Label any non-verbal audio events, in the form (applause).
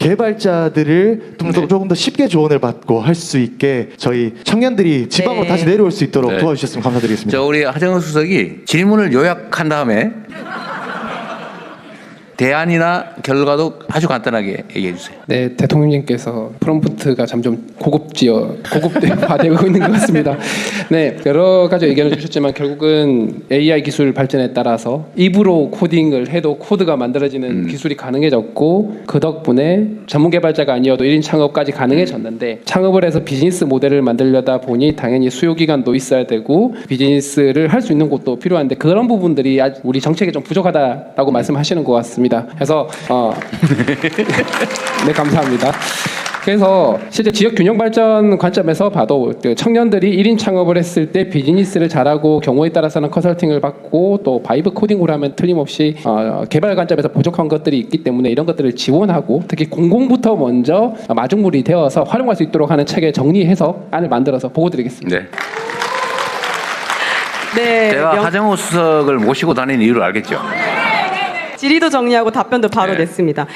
개발자들을 좀 더, 네. 조금 더 쉽게 조언을 받고 할 수 있게 저희 청년들이 지방으로 네. 다시 내려올 수 있도록 네. 도와주셨으면 감사드리겠습니다. 저 우리 하정우 수석이 질문을 요약한 다음에 대안이나 결과도 아주 간단하게 얘기해 주세요. 네, 대통령님께서 프롬프트가 점점 고급지어 고급화되고 (laughs) 있는 것 같습니다. 네, 여러 가지 의견을 주셨지만 결국은 AI 기술 발전에 따라서 입으로 코딩을 해도 코드가 만들어지는 기술이 가능해졌고 그 덕분에 전문 개발자가 아니어도 1인 창업까지 가능해졌는데 창업을 해서 비즈니스 모델을 만들려다 보니 당연히 수요 기간도 있어야 되고 비즈니스를 할 수 있는 곳도 필요한데 그런 부분들이 우리 정책에 좀 부족하다라고 말씀하시는 것 같습니다. 그래서 어, (laughs) 네, 감사합니다. 그래서 실제 지역 균형 발전 관점에서 봐도 그 청년들이 1인 창업을 했을 때 비즈니스를 잘하고 경우에 따라서는 컨설팅을 받고 또 바이브 코딩으로 하면 틀림없이 어, 개발 관점에서 부족한 것들이 있기 때문에 이런 것들을 지원하고 특히 공공부터 먼저 마중물이 되어서 활용할 수 있도록 하는 책에 정리해서 안을 만들어서 보고 드리겠습니다. 네. 네, 제가 명- 하정우 수석을 모시고 다니는 이유를 알겠죠. 질의도 정리하고 답변도 바로 네. 냈습니다.